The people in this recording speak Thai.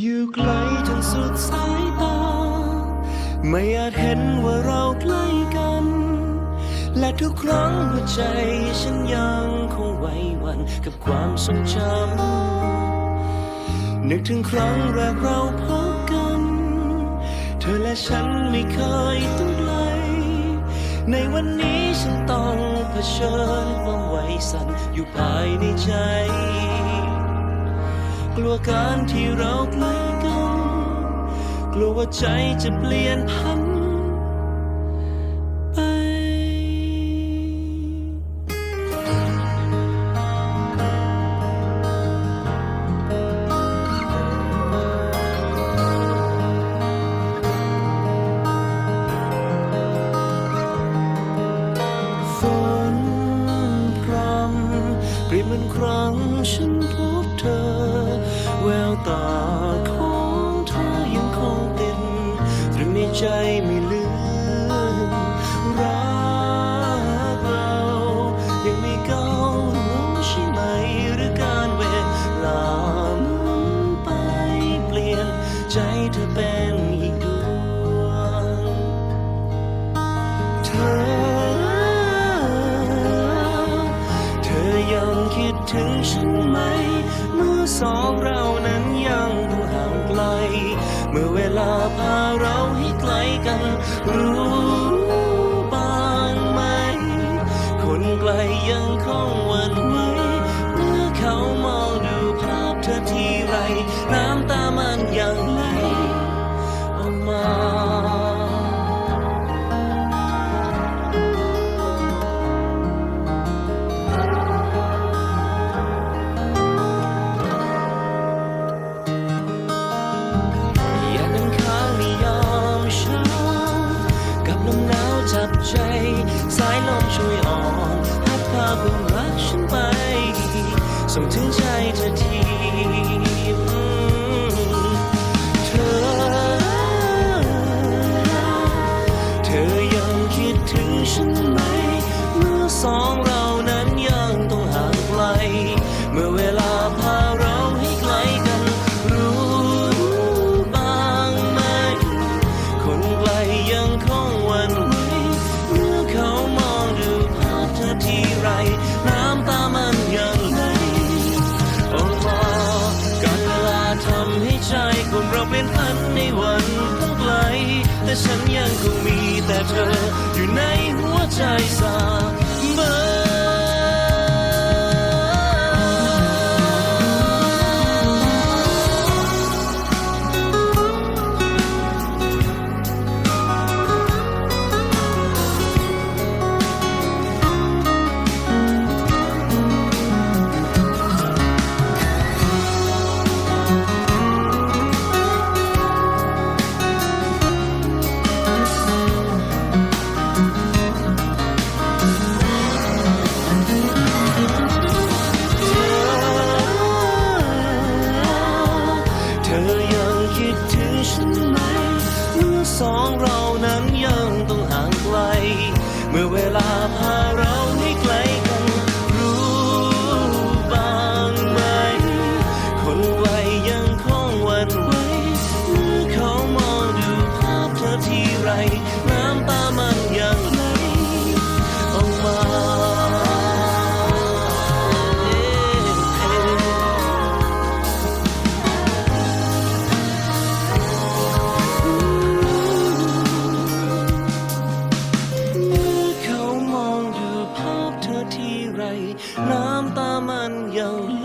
อยู่ไกลจนสุดสายตา ไม่อาจเห็นว่าเราใกล้กัน และทุกครั้งหัวใจฉันยังคงไหวหวันกับความทรงจำนึกถึงครั้งแรกเราพบกัน เธอและฉันไม่เคยต้องไกล ในวันนี้ฉันต้องเผชิญความไหวสั่นอยู่ภายในใจ กลัวการที่เราใกล้กัน กลัวว่าใจจะเปลี่ยนพัน ครั้งฉันพบเธอ แววตาของเธอยังคงติดตรึงในใจไม่ลืมรักเรายังไม่เก่าใช่ไหมหรือการเวลาหมุนไปเปลี่ยนใจเธอเป็นอีกดวงเธอ ถึงฉันไหม เมื่อสองเรานั้นยังต้องห่างไกล เมื่อเวลาพาเราายลมช่วยอ่อนพัดพาความรักฉันไปส่งถึงใจเธอที แต่ฉันยังคงมีแต่เธออยู่ในหัวใจสาเบ คิดถึงฉันไหม เมื่อสองเรานั้นยังต้องห่างไกล เมื่อเวลาพาเราให้ไกลกันรู้บ้างไหม คนวัยยังคงหวันไหวเมื่อเขามองดูภาพเธอทีไร อ